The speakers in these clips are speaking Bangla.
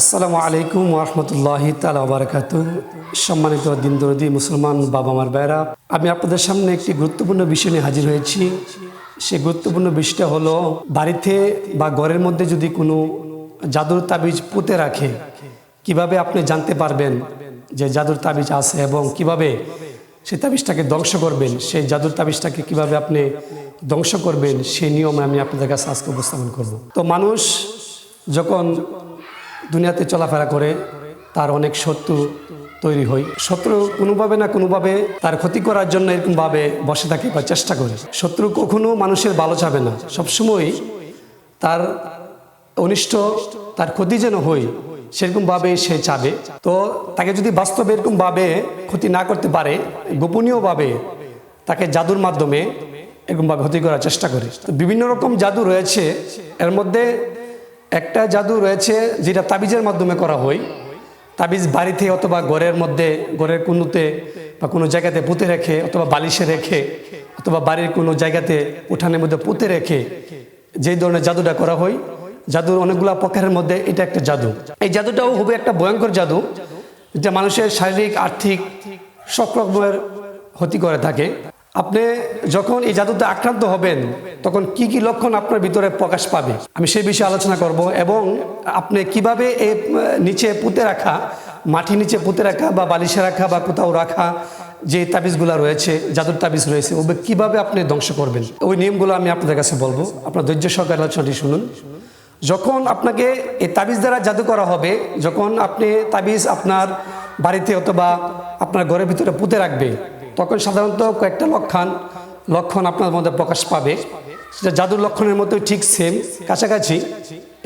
আসসালামু আলাইকুম রহমতুল্লাহি তালা সম্মানিত দিন দরদি মুসলমান বাবা মার ভাইরা আমি আপনাদের সামনে একটি গুরুত্বপূর্ণ বিষয় নিয়ে হাজির হয়েছি। সে গুরুত্বপূর্ণ বিষয়টা হলো, বাড়িতে বা ঘরের মধ্যে যদি কোনো জাদুর তাবিজ পুঁতে রাখে, কীভাবে আপনি জানতে পারবেন যে জাদুর তাবিজ আছে এবং কীভাবে সেই তাবিজটাকে ধ্বংস করবেন, সেই জাদুর তাবিজটাকে কীভাবে আপনি ধ্বংস করবেন সেই নিয়মে আমি আপনাদের কাছে আজকে উপস্থাপন করব। তো মানুষ যখন দুনিয়াতে চলাফেরা করে তার অনেক শত্রু তৈরি হয় শত্রু কোনোভাবে না কোনোভাবে তার ক্ষতি করার জন্য এরকমভাবে বসে থাকে বা চেষ্টা করে। শত্রু কখনো মানুষের ভালো চাবে না। সবসময় তার অনিষ্ট, তার ক্ষতি যেন হয় সেরকমভাবে সে চাবে। তো তাকে যদি বাস্তবে এরকমভাবে ক্ষতি না করতে পারে, গোপনীয়ভাবে তাকে জাদুর মাধ্যমে এরকমভাবে ক্ষতি করার চেষ্টা করে। তো বিভিন্ন রকম জাদু রয়েছে। এর মধ্যে একটা জাদু রয়েছে যেটা তাবিজের মাধ্যমে করা হয়। তাবিজ বাড়িতে অথবা ঘরের মধ্যে, ঘরের কোনোতে বা কোনো জায়গাতে পুঁতে রেখে অথবা বালিশে রেখে অথবা বাড়ির কোনো জায়গাতে উঠানের মধ্যে পুঁতে রেখে যে ধরনের জাদুটা করা হয়, জাদুর অনেকগুলো প্রকারের মধ্যে এটা একটা জাদু। এই জাদুটাও হবে একটা ভয়ঙ্কর জাদু, যেটা মানুষের শারীরিক, আর্থিক সব রকমের ক্ষতি করে থাকে। আপনি যখন এই জাদুতে আক্রান্ত হবেন তখন কি কি লক্ষণ আপনার ভিতরে প্রকাশ পাবে? আমি সেই বিষয়ে আলোচনা করব এবং আপনি কীভাবে আহ, নিচে পুঁতে রাখা মাটি নিচে পুঁতে রাখা বা বালিশে রাখা বা কোথাও রাখা যে তাবিজগুলো রয়েছে জাদুর তাবিজ রয়েছে ওগুলো কীভাবে আপনি ধ্বংস করবেন? ওই নিয়মগুলো আমি আপনাদের কাছে বলব। আপনার ধৈর্য সহকারে আলোচনাটি শুনুন। যখন আপনাকে এই তাবিজ দ্বারা জাদু করা হবে যখন আপনি তাবিজ আপনার বাড়িতে অথবা আপনার ঘরের ভিতরে পুঁতে রাখবে তখন সাধারণত কয়েকটা লক্ষণ লক্ষণ আপনার মধ্যে প্রকাশ পাবে। সেটা জাদুর লক্ষণের মতোই ঠিক সেম কাছাকাছি,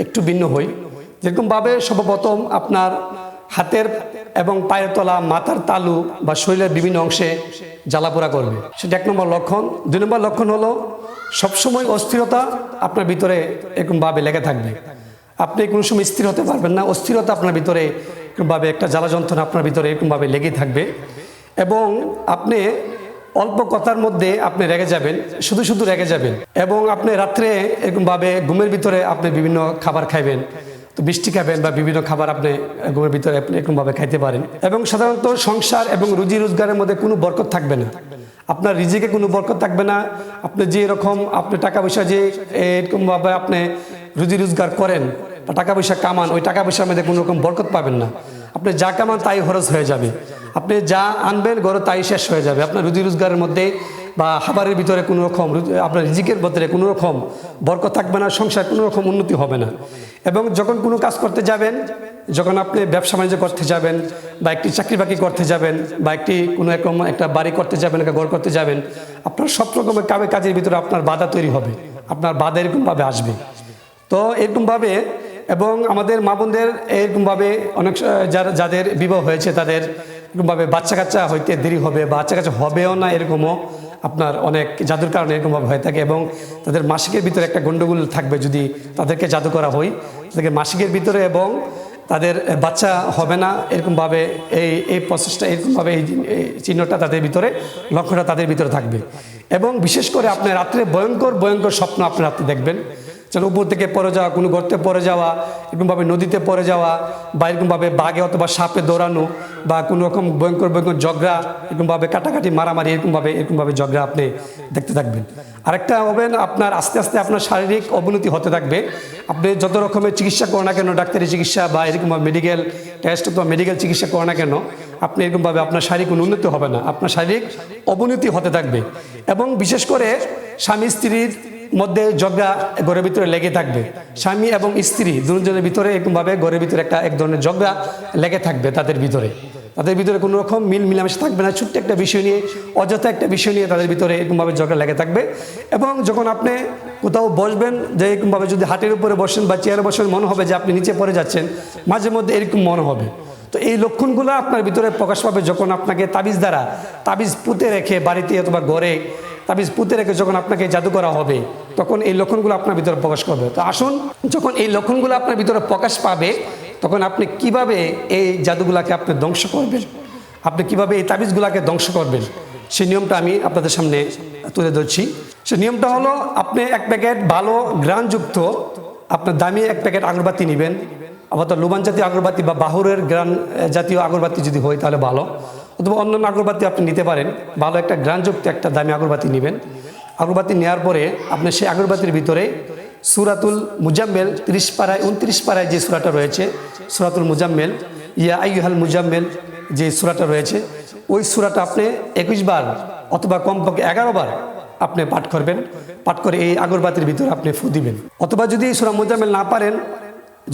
একটু ভিন্ন হই। যেরকমভাবে সর্বপ্রথম আপনার হাতের এবং পায়ের তলা, মাথার তালু বা শরীরের বিভিন্ন অংশে জ্বালাপোড়া করবে। সেটা এক নম্বর লক্ষণ। দুই নম্বর লক্ষণ হলো, সবসময় অস্থিরতা আপনার ভিতরে এরকমভাবে লেগে থাকবে। আপনি কোনো সময় স্থির হতে পারবেন না। অস্থিরতা আপনার ভিতরে এরকমভাবে একটা জ্বালা যন্ত্রণা আপনার ভিতরে এরকমভাবে লেগেই থাকবে। এবং আপনি অল্প কথার মধ্যে আপনি রেগে যাবেন, শুধু শুধু রেগে যাবেন। এবং আপনি রাত্রে এরকমভাবে ঘুমের ভিতরে আপনি বিভিন্ন খাবার খাইবেন। তো বৃষ্টি খাবেন বা বিভিন্ন খাবার আপনি ঘুমের ভিতরে আপনি এরকমভাবে খাইতে পারেন। এবং সাধারণত সংসার এবং রুজি রোজগারের মধ্যে কোনো বরকত থাকবে না। আপনার রিজিকে কোনো বরকত থাকবে না। আপনি যে এরকম আপনি টাকা পয়সা যে এরকমভাবে আপনি রুজি রোজগার করেন, বা টাকা পয়সা কামান, ওই টাকা পয়সার মধ্যে কোনো রকম বরকত পাবেন না। আপনি যা কামান তাই খরচ হয়ে যাবে। আপনি যা আনবেন গড়ে তাই শেষ হয়ে যাবে। আপনার রুজি রোজগারের মধ্যে বা খাবারের ভিতরে কোনো রকম, আপনার রিজিকের ভিতরে কোনো রকম বরকত থাকবে না, সংসার কোনো রকম উন্নতি হবে না। এবং যখন কোনো কাজ করতে যাবেন, যখন আপনি ব্যবসা বাণিজ্য করতে যাবেন বা একটি চাকরি বাকরি করতে যাবেন বা একটি কোনো রকম একটা বাড়ি করতে যাবেন, একটা ঘর করতে যাবেন, আপনার সব রকমের কাবে কাজের ভিতরে আপনার বাধা তৈরি হবে। আপনার বাধা এরকমভাবে আসবে। তো এরকমভাবে এবং আমাদের মা বোনদের এরকমভাবে অনেক, যারা, যাদের বিবাহ হয়েছে তাদের এরকমভাবে বাচ্চা কাচ্চা হইতে দেরি হবে, বাচ্চা কাচ্চা হবেও না এরকমও আপনার অনেক জাদুর কারণে এরকমভাবে হয়ে থাকে এবং তাদের মাসিকের ভিতরে একটা গণ্ডগোল থাকবে যদি তাদেরকে জাদু করা হয়। তাদেরকে মাসিকের ভিতরে এবং তাদের বাচ্চা হবে না এরকমভাবে এই এই প্রসেসটা এরকমভাবে এই চিহ্নটা তাদের ভিতরে লক্ষ্যটা তাদের ভিতরে থাকবে। এবং বিশেষ করে আপনি রাত্রে ভয়ঙ্কর ভয়ঙ্কর স্বপ্ন আপনি রাত্রে দেখবেন। যেন উপর থেকে পড়ে যাওয়া, কোনো গর্তে পড়ে যাওয়া, এরকমভাবে নদীতে পড়ে যাওয়া, বা এরকমভাবে বাঘে অথবা সাপে দৌড়ানো, বা কোনো রকম ভয়ঙ্কর ভয়ঙ্কর ঝগড়া, এরকমভাবে কাটাকাটি, মারামারি, এরকমভাবে এরকমভাবে ঝগড়া আপনি দেখতে থাকবেন। আরেকটা হবেন আপনার, আস্তে আস্তে আপনার শারীরিক অবনতি হতে থাকবে। আপনি যত রকমের চিকিৎসা করেন না কেন, ডাক্তারি চিকিৎসা বা এরকমভাবে মেডিকেল টেস্ট অথবা মেডিকেল চিকিৎসা করেন না কেন, আপনি এরকমভাবে আপনার শারীরিক কোনো উন্নতি হবে না। আপনার শারীরিক অবনতি হতে থাকবে। এবং বিশেষ করে স্বামী, স্ত্রীর মধ্যে ঝগড়া ঘরের ভিতরে লেগে থাকবে। স্বামী এবং স্ত্রী দুজনের ভিতরে এরকমভাবে ঘরের ভিতরে একটা এক ধরনের ঝগড়া লেগে থাকবে তাদের ভিতরে। তাদের ভিতরে কোনো রকম মিল মিলামেশা থাকবে না। ছোট্ট একটা বিষয় নিয়ে, অযথা একটা বিষয় নিয়ে তাদের ভিতরে এরকমভাবে ঝগড়া লেগে থাকবে। এবং যখন আপনি কোথাও বসবেন যে এরকমভাবে যদি হাটের উপরে বসেন বা চেয়ারে বসেন, মনে হবে যে আপনি নিচে পড়ে যাচ্ছেন, মাঝে মধ্যে এরকম মনে হবে। তো এই লক্ষণগুলো আপনার ভিতরে প্রকাশ পাবে যখন আপনাকে তাবিজ দ্বারা, তাবিজ পুঁতে রেখে বাড়িতে অথবা ঘরে তাবিজ পুঁতে রেখে যখন আপনাকে জাদু করা হবে। তখন এই লক্ষণগুলো আপনার ভিতরে প্রকাশ করবে। তো আসুন, যখন এই লক্ষণগুলো আপনার ভিতরে প্রকাশ পাবে, তখন আপনি কীভাবে এই জাদুগুলাকে আপনি ধ্বংস করবেন? আপনি কীভাবে এই তাবিজগুলাকে ধ্বংস করবেন? সেই নিয়মটা আমি আপনাদের সামনে তুলে ধরছি। সে নিয়মটা হলো, আপনি এক প্যাকেট ভালো গ্রানযুক্ত, আপনার দামি এক প্যাকেট আগরবাতি নেবেন। আপাতত লোবান জাতীয় আগরবাতি বা বাহুরের গ্রান, জাতীয় আগরবাতি যদি হয় তাহলে ভালো। অথবা অন্যান্য আগরবাতি আপনি নিতে পারেন। ভালো একটা গ্রানযুক্ত একটা দামি আগরবাতি নেবেন। আগরবাতি নেওয়ার পরে আপনি সেই আগরবাতির ভিতরে সুরাতুল মুজাম্মেল তিরিশ পাড়ায়, উনত্রিশ পাড়ায় যে সুরাটা রয়েছে, সুরাতুল মুজাম্মেল, ইয়া আইহাল মুজাম্মেল যে সুরাটা রয়েছে, ওই সুরাটা আপনি একুশ বার অথবা কমপক্ষে এগারো বার আপনি পাঠ করবেন। পাঠ করে এই আগরবাতির ভিতরে আপনি ফু দিবেন। অথবা যদি সুরা মুজাম্মেল না পারেন,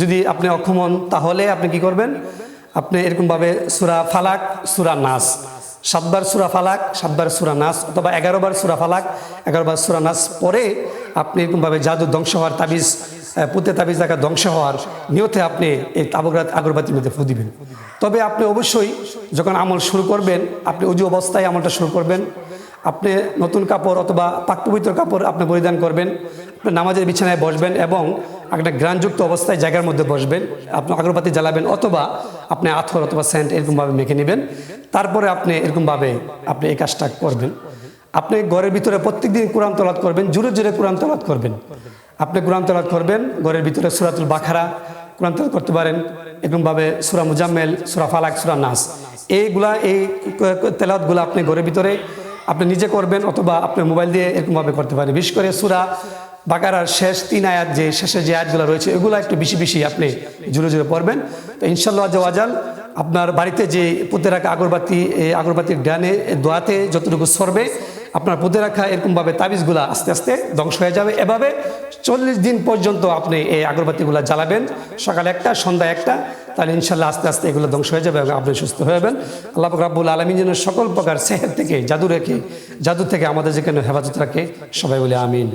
যদি আপনি অক্ষম হন, তাহলে আপনি কি করবেন? আপনি এরকমভাবে সুরা ফালাক, সুরা নাস। সাতবার সুরা ফালাক, সাতবার সুরা নাস অথবা এগারোবার সুরা ফালাক, এগারোবার সুরা নাস পরে আপনি এরকমভাবে জাদু ধ্বংস হওয়ার তাবিজ পুঁতে তাবিজ দেখা ধ্বংস হওয়ার নিয়তে আপনি এই তাবগ্রাত আগরবাতির মধ্যে ফু দিবেন। তবে আপনি অবশ্যই যখন আমল শুরু করবেন, আপনি উজু অবস্থায় আমলটা শুরু করবেন, আপনি নতুন কাপড় অথবা পাক পবিত্র কাপড় আপনি পরিধান করবেন নামাজের বিছানায় বসবেন এবং একটা গ্রানযুক্ত অবস্থায় জায়গার মধ্যে বসবেন। আপনি আগরবাতি জ্বালাবেন অথবা আপনি আথর অথবা স্যান্ট এরকমভাবে মেখে নেবেন। তারপরে আপনি এরকমভাবে আপনি এই কাজটা করবেন। আপনি ঘরের ভিতরে প্রত্যেকদিন কোরআন তলাত করবেন, জোরে জোরে কোরআন তলাত করবেন। আপনি কোরআন তলাত করবেন, ঘরের ভিতরে সুরাতুল বাখারা কোরআন তলাত করতে পারেন, এরকমভাবে সুরা মুজাম্মেল, সুরা ফালাক, সুরা নাস। এইগুলা, এই তেলাওয়াতগুলো আপনি ঘরের ভিতরে আপনি নিজে করবেন অথবা আপনি মোবাইল দিয়ে এরকমভাবে করতে পারেন। বিশেষ করে সুরা বাকারার শেষ তিন আয়াত যে শেষে যে আয়াতগুলো রয়েছে, এগুলো একটু বেশি বেশি আপনি জুড়ে জুড়ে পড়বেন। তো ইনশাল্লাহ আজাল আপনার বাড়িতে যে পুঁতে রাখা আগরবাতি আগরবাতির ডানে দোয়াতে যতটুকু সরবে, আপনার পুঁতে রাখা এরকমভাবে তাবিজগুলা আস্তে আস্তে ধ্বংস হয়ে যাবে। এভাবে চল্লিশ দিন পর্যন্ত আপনি এই আগরবাতিগুলো জ্বালাবেন। সকালে একটা, সন্ধ্যা একটা, তাহলে ইনশাল্লাহ আস্তে আস্তে এগুলো ধ্বংস হয়ে যাবে এবং আপনি সুস্থ হয়ে যাবেন। আল্লাহ রাব্বুল আলমী যেন সকল প্রকার সেহের থেকে, জাদু রেখে, জাদু থেকে আমাদের যেখানে হেফাজত রাখে, সবাই বলে আমিন।